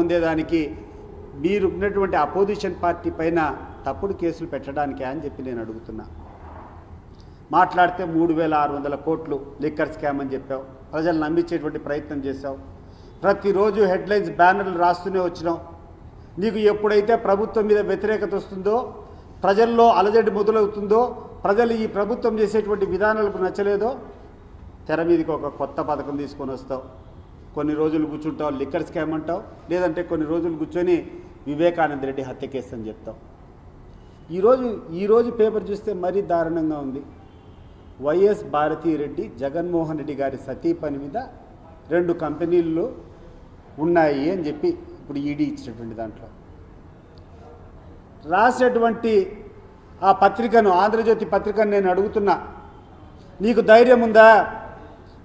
ఉండేదానికి మీరు ఉన్నటువంటి అపోజిషన్ పార్టీ పైన తప్పుడు కేసులు పెట్టడానికి అని చెప్పి నేను అడుగుతున్నా. మాట్లాడితే మూడు వేల ఆరు వందల కోట్లు లిక్కర్ స్కామ్ అని చెప్పావు. ప్రజలు నమ్మించేటువంటి ప్రయత్నం చేశావు. ప్రతిరోజు హెడ్లైన్స్ బ్యానర్లు రాస్తూనే వచ్చినావు. నీకు ఎప్పుడైతే ప్రభుత్వం మీద వ్యతిరేకత వస్తుందో ప్రజల్లో అలజడి మొదలవుతుందో ప్రజలు ఈ ప్రభుత్వం చేసేటువంటి విధానాలకు నచ్చలేదో తెర మీదకి ఒక కొత్త పథకం తీసుకొని వస్తావు. కొన్ని రోజులు కూర్చుంటావు లిక్కర్ స్కామ్ అంటావు లేదంటే కొన్ని రోజులు కూర్చొని వివేకానంద రెడ్డి హత్య కేసు అని చెప్తావు. ఈరోజు ఈరోజు పేపర్ చూస్తే మరీ దారుణంగా ఉంది. వైఎస్ భారతీరెడ్డి జగన్మోహన్ రెడ్డి గారి సతీ పని మీద రెండు కంపెనీలు ఉన్నాయి అని చెప్పి ఇప్పుడు ఈడీ ఇచ్చినటువంటి దాంట్లో. రాసేటువంటి ఆ పత్రికను ఆంధ్రజ్యోతి పత్రికను నేను అడుగుతున్నా. నీకు ధైర్యం ఉందా?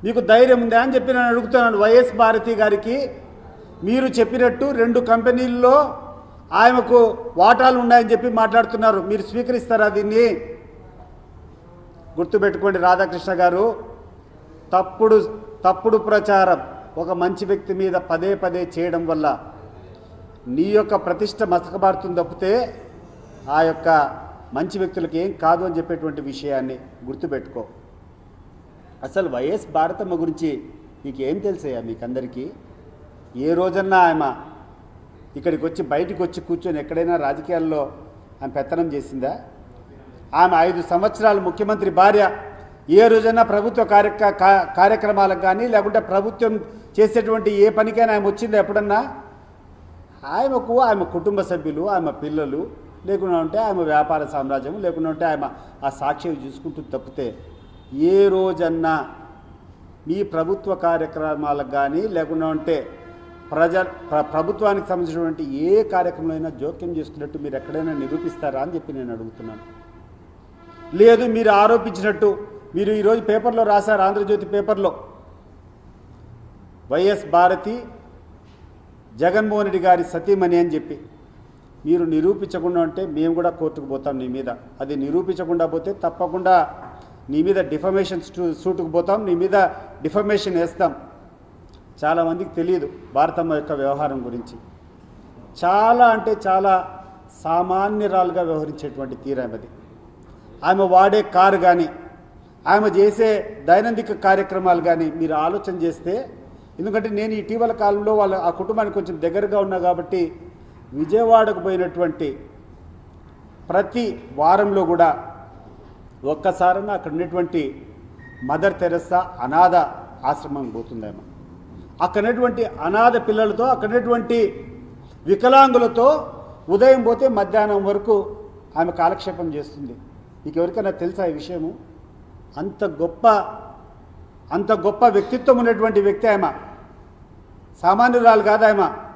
మీకు ధైర్యం ఉందా అని చెప్పి నేను అడుగుతున్నాను వైఎస్ భారతి గారికి మీరు చెప్పినట్టు రెండు కంపెనీల్లో ఆయనకు వాటాలు ఉన్నాయని చెప్పి మాట్లాడుతున్నారు. మీరు స్వీకరిస్తారా దీన్ని? గుర్తుపెట్టుకోండి రాధాకృష్ణ గారు తప్పుడు తప్పుడు ప్రచారం ఒక మంచి వ్యక్తి మీద పదే పదే చేయడం వల్ల నీ యొక్క ప్రతిష్ట మసకబారుతుంది తప్పితే ఆ యొక్క మంచి వ్యక్తులకి ఏం కాదు అని చెప్పేటువంటి విషయాన్ని గుర్తుపెట్టుకో. అసలు వైఎస్ భారతమ్మ గురించి మీకు ఏం తెలుసయ్యా మీకందరికీ? ఏ రోజన్నా ఆమె ఇక్కడికి వచ్చి బయటికి వచ్చి కూర్చొని ఎక్కడైనా రాజకీయాల్లో ఆమె పెత్తనం చేసిందా? ఆమె ఐదు సంవత్సరాలు ముఖ్యమంత్రి భార్య ఏ రోజైనా ప్రభుత్వ కార్య కా- కార్యక్రమాలకు కానీ లేకుంటే ప్రభుత్వం చేసేటువంటి ఏ పనికైనా ఆమె వచ్చిందా ఎప్పుడన్నా? ఆమెకు ఆమె కుటుంబ సభ్యులు ఆమె పిల్లలు లేకుండా ఉంటే ఆమె వ్యాపార సామ్రాజ్యం లేకుండా ఉంటే ఆమె ఆ సాక్షి చూసుకుంటూ తప్పితే ఏ రోజన్నా మీ ప్రభుత్వ కార్యక్రమాలకు కానీ లేకుండా ఉంటే ప్రజ ప్రభుత్వానికి సంబంధించినటువంటి ఏ కార్యక్రమంలో అయినా జోక్యం చేసుకున్నట్టు మీరు ఎక్కడైనా నిరూపిస్తారా అని చెప్పి నేను అడుగుతున్నాను. లేదు మీరు ఆరోపించినట్టు మీరు ఈరోజు పేపర్లో రాశారు ఆంధ్రజ్యోతి పేపర్లో. వైఎస్ భారతి జగన్మోహన్ రెడ్డి గారి సతీమణి అని చెప్పి. మీరు నిరూపించకుండా ఉంటే మేము కూడా కోర్టుకు పోతాం నీ మీద. అది నిరూపించకుండా పోతే తప్పకుండా నీ మీద డిఫమేషన్ సూటుకు పోతాం నీ మీద డిఫమేషన్ వేస్తాం. చాలామందికి తెలియదు భారతమ్మ యొక్క వ్యవహారం గురించి. చాలా అంటే చాలా సామాన్యురాలుగా వ్యవహరించేటువంటి తీరామది ఆమె వాడే కారు కానీ ఆమె చేసే దైనందిక కార్యక్రమాలు కానీ మీరు ఆలోచన చేస్తే ఎందుకంటే నేను ఇటీవల కాలంలో వాళ్ళ ఆ కుటుంబానికి కొంచెం దగ్గరగా ఉన్నా కాబట్టి విజయవాడకు పోయినటువంటి ప్రతి వారంలో కూడా ఒక్కసారన్నా అక్కడ ఉన్నటువంటి మదర్ తెరస్సా అనాథ ఆశ్రమం పోతుందేమో. అక్కడటువంటి అనాథ పిల్లలతో అక్కడటువంటి వికలాంగులతో ఉదయం పోతే మధ్యాహ్నం వరకు ఆమె కాలక్షేపం చేస్తుంది. మీకు ఎవరికైనా తెలుసా ఈ విషయము? అంత గొప్ప అంత గొప్ప వ్యక్తిత్వం ఉన్నటువంటి వ్యక్తి ఆమె. సామాన్యురాలు కాదు ఆమె.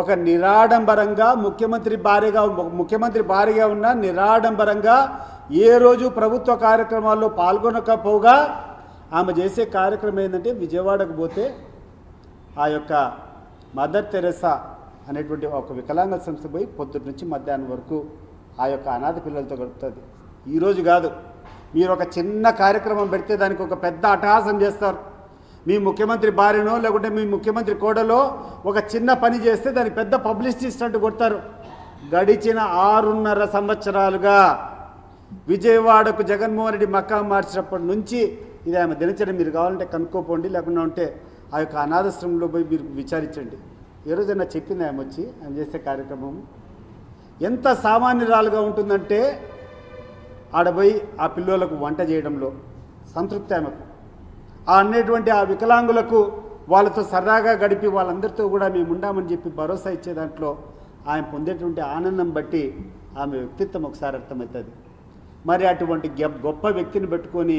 ఒక నిరాడంబరంగా ముఖ్యమంత్రి భార్యగా ముఖ్యమంత్రి భార్యగా ఉన్న నిరాడంబరంగా ఏ రోజు ప్రభుత్వ కార్యక్రమాల్లో పాల్గొనకపోగా ఆమె చేసే కార్యక్రమం ఏంటంటే విజయవాడకు పోతే ఆ యొక్క మదర్ తెరెసా అనేటువంటి ఒక వికలాంగ సంస్థ పోయి పొద్దుటి నుంచి మధ్యాహ్నం వరకు ఆ యొక్క అనాథ పిల్లలతో గడుపుతుంది. ఈరోజు కాదు. మీరు ఒక చిన్న కార్యక్రమం పెడితే దానికి ఒక పెద్ద అటహాసం చేస్తారు. మీ ముఖ్యమంత్రి భార్యనో లేకుంటే మీ ముఖ్యమంత్రి కోడలో ఒక చిన్న పని చేస్తే దాని పెద్ద పబ్లిసిటీ స్టంట్ కొడతారు. గడిచిన ఆరున్నర సంవత్సరాలుగా విజయవాడకు జగన్మోహన్ రెడ్డి మక్కా మార్చినప్పటి నుంచి ఇది ఆమె దినచర్య. మీరు కావాలంటే కనుక్కోపోండి లేకుండా ఉంటే ఆ యొక్క అనాథశ్రమంలో పోయి మీరు విచారించండి. ఏ రోజైనా చెప్పింది ఆమె వచ్చి ఆమె చేసే కార్యక్రమం. ఎంత సామాన్యురాలుగా ఉంటుందంటే ఆడపోయి ఆ పిల్లలకు వంట చేయడంలో సంతృప్తి ఆమెకు. ఆ అనేటువంటి ఆ వికలాంగులకు వాళ్ళతో సరదాగా గడిపి వాళ్ళందరితో కూడా మేము ఉండామని చెప్పి భరోసా ఇచ్చే దాంట్లో ఆమె పొందేటువంటి ఆనందం బట్టి ఆమె వ్యక్తిత్వం ఒకసారి అర్థమవుతుంది. మరి అటువంటి గొప్ప వ్యక్తిని పెట్టుకొని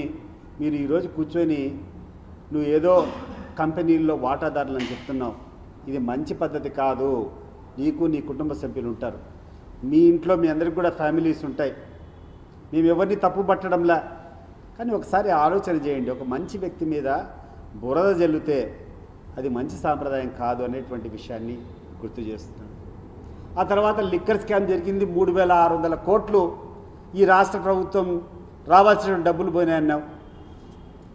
మీరు ఈరోజు కూర్చొని నువ్వు ఏదో కంపెనీల్లో వాటాదారులు అని చెప్తున్నావు. ఇది మంచి పద్ధతి కాదు. నీకు నీ కుటుంబ సభ్యులు ఉంటారు. మీ ఇంట్లో మీ అందరికి కూడా ఫ్యామిలీస్ ఉంటాయి. మేము ఎవరిని తప్పు పట్టడంలా కానీ ఒకసారి ఆలోచన చేయండి. ఒక మంచి వ్యక్తి మీద బురద జల్లితే అది మంచి సాంప్రదాయం కాదు అనేటువంటి విషయాన్ని గుర్తు చేస్తున్నాడు ఆ తర్వాత లిక్కర్ స్కామ్ జరిగింది. మూడు వేల ఆరు వందల కోట్లు ఈ రాష్ట్ర ప్రభుత్వం రావాల్సిన డబ్బులు పోయినాయన్నావు.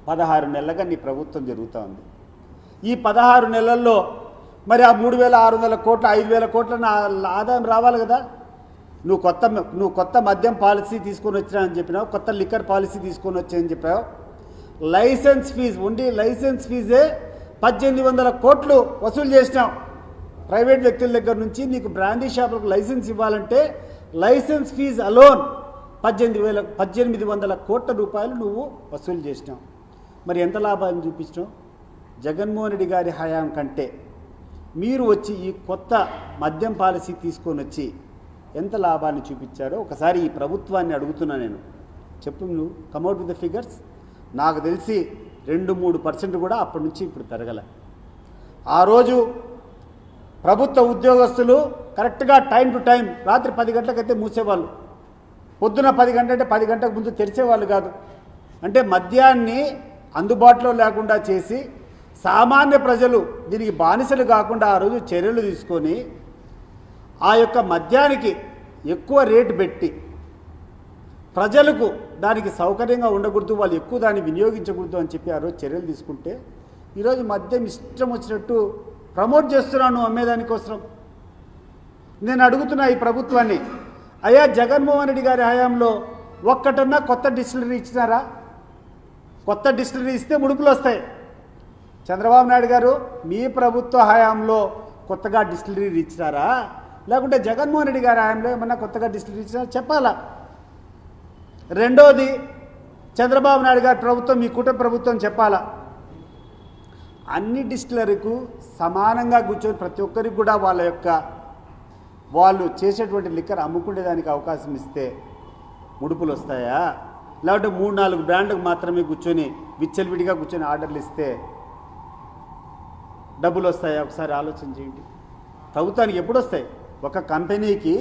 పదహారు నెలలుగా నీ ప్రభుత్వం జరుగుతూ ఉంది. ఈ పదహారు నెలల్లో మరి ఆ మూడు వేల ఆరు వందల కోట్ల ఐదు వేల కోట్ల నా ఆదాయం రావాలి కదా? నువ్వు కొత్త నువ్వు కొత్త మద్యం పాలసీ తీసుకొని వచ్చినా అని చెప్పినావు కొత్త లిక్కర్ పాలసీ తీసుకొని వచ్చాయని చెప్పావు. లైసెన్స్ ఫీజు ఉండి లైసెన్స్ ఫీజే పద్దెనిమిది వందల కోట్లు వసూలు చేసినాం. ప్రైవేట్ వ్యక్తుల దగ్గర నుంచి నీకు బ్రాండీ షాపులకు లైసెన్స్ ఇవ్వాలంటే లైసెన్స్ ఫీజు అలోన్ పద్దెనిమిది వేల పద్దెనిమిది వందల కోట్ల రూపాయలు నువ్వు వసూలు చేసినావు. మరి ఎంత లాభాన్ని చూపించినావు? జగన్మోహన్ రెడ్డి గారి హయాం కంటే మీరు వచ్చి ఈ కొత్త మద్యం పాలసీ తీసుకొని వచ్చి ఎంత లాభాన్ని చూపించారో ఒకసారి ఈ ప్రభుత్వాన్ని అడుగుతున్నా నేను. చెప్పు నువ్వు కమౌట్ విత్ ద ఫిగర్స్ నాకు తెలిసి రెండు మూడు పర్సెంట్ కూడా అప్పటి నుంచి ఇప్పుడు పెరగల. ఆ రోజు ప్రభుత్వ ఉద్యోగస్తులు కరెక్ట్గా టైం టు టైం రాత్రి పది గంటలకైతే మూసేవాళ్ళు. పొద్దున పది గంట అంటే పది గంటకు ముందు తెరిచేవాళ్ళు కాదు. అంటే మద్యాన్ని అందుబాటులో లేకుండా చేసి సామాన్య ప్రజలు దీనికి బానిసలు కాకుండా ఆ రోజు చర్యలు తీసుకొని ఆ యొక్క మద్యానికి ఎక్కువ రేటు పెట్టి ప్రజలకు దానికి సౌకర్యంగా ఉండకూడదు వాళ్ళు ఎక్కువ దాన్ని వినియోగించకూడదు అని చెప్పి ఆ రోజు చర్యలు తీసుకుంటే ఈరోజు మద్యం ఇష్టం వచ్చినట్టు ప్రమోట్ చేస్తున్నాను అమ్మేదానికోసం నేను అడుగుతున్నా ఈ ప్రభుత్వాన్ని అయ్యా జగన్మోహన్ రెడ్డి గారి హయాంలో ఒక్కటన్నా కొత్త డిస్టిలరీ ఇచ్చినారా? కొత్త డిస్టిలరీ ఇస్తే ముడుపులు వస్తాయి. చంద్రబాబు నాయుడు గారు మీ ప్రభుత్వ హయాంలో కొత్తగా డిస్టిలరీ ఇచ్చినారా? లేకుంటే జగన్మోహన్ రెడ్డి గారి హయాంలో ఏమన్నా కొత్తగా డిస్టిలరీ చెప్పాలా? రెండోది చంద్రబాబు నాయుడు గారి ప్రభుత్వం మీ కుటుంబ ప్రభుత్వం చెప్పాలా? అన్ని డిస్టిలరీకు సమానంగా కూర్చొని ప్రతి ఒక్కరికి కూడా వాళ్ళ యొక్క వాళ్ళు చేసేటువంటి లిక్కర్ అమ్ముకునేదానికి అవకాశం ఇస్తే ముడుపులు వస్తాయా? లేకపోతే మూడు నాలుగు బ్రాండ్లకు మాత్రమే కూర్చొని విచ్చలవిడిగా కూర్చొని ఆర్డర్లు ఇస్తే డబ్బులు వస్తాయా? ఒకసారి ఆలోచన చేయండి. ప్రభుత్వానికి ఎప్పుడు వస్తాయి ఒక కంపెనీకి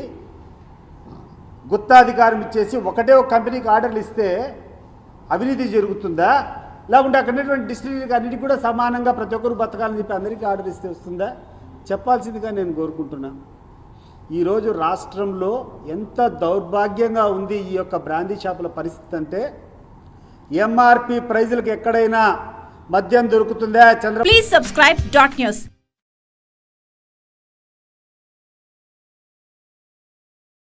గుత్తాధికారం ఇచ్చేసి ఒకటే ఒక కంపెనీకి ఆర్డర్లు ఇస్తే అవినీతి జరుగుతుందా? లేకుంటే అక్కడ ఉన్నటువంటి డిస్ట్రిక్ట్ అన్నిటికీ కూడా సమానంగా ప్రతి ఒక్కరు బతకాలని చెప్పి అందరికీ ఆర్డర్ ఇస్తే వస్తుందా? చెప్పాల్సిందిగా నేను కోరుకుంటున్నాను ఈరోజు రాష్ట్రంలో ఎంత దౌర్భాగ్యంగా ఉంది ఈ యొక్క బ్రాందీ షాపుల పరిస్థితి అంటే ఎంఆర్పి ప్రైజులకు ఎక్కడైనా మద్యం దొరుకుతుందా? Chandra please subscribe dot news